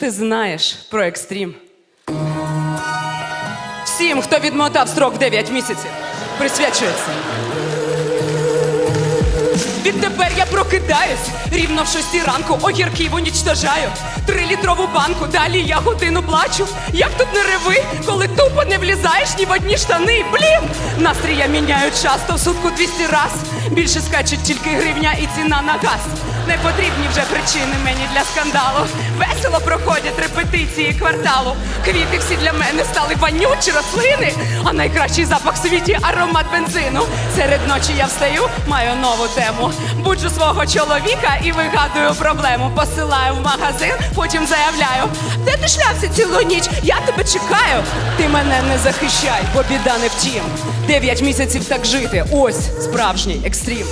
ти знаєш про екстрім? Всім, хто відмотав строк 9 місяців, присвячується. Відтепер я прокидаюсь рівно в шостій ранку, огірків унічтожаю. Трилітрову банку, далі я годину плачу. Як тут не реви, коли тупо не влізаєш ні в одні штани. Блін! Настрій я міняю часто в сутку 200 раз. Більше скачуть тільки гривня і ціна на газ. Не потрібні вже причини мені для скандалу. Весело проходять репетиції кварталу. Квіти всі для мене стали вонючі рослини. А найкращий запах в світі аромат бензину. Серед ночі я встаю, маю нову тему. Буджу свого чоловіка і вигадую проблему. Посилаю в магазин, потім заявляю. Де ти шлявся цілу ніч? Я тебе чекаю. Ти мене не захищай, бо біда не втім. Дев'ять місяців так жити. Ось справжній екстрім.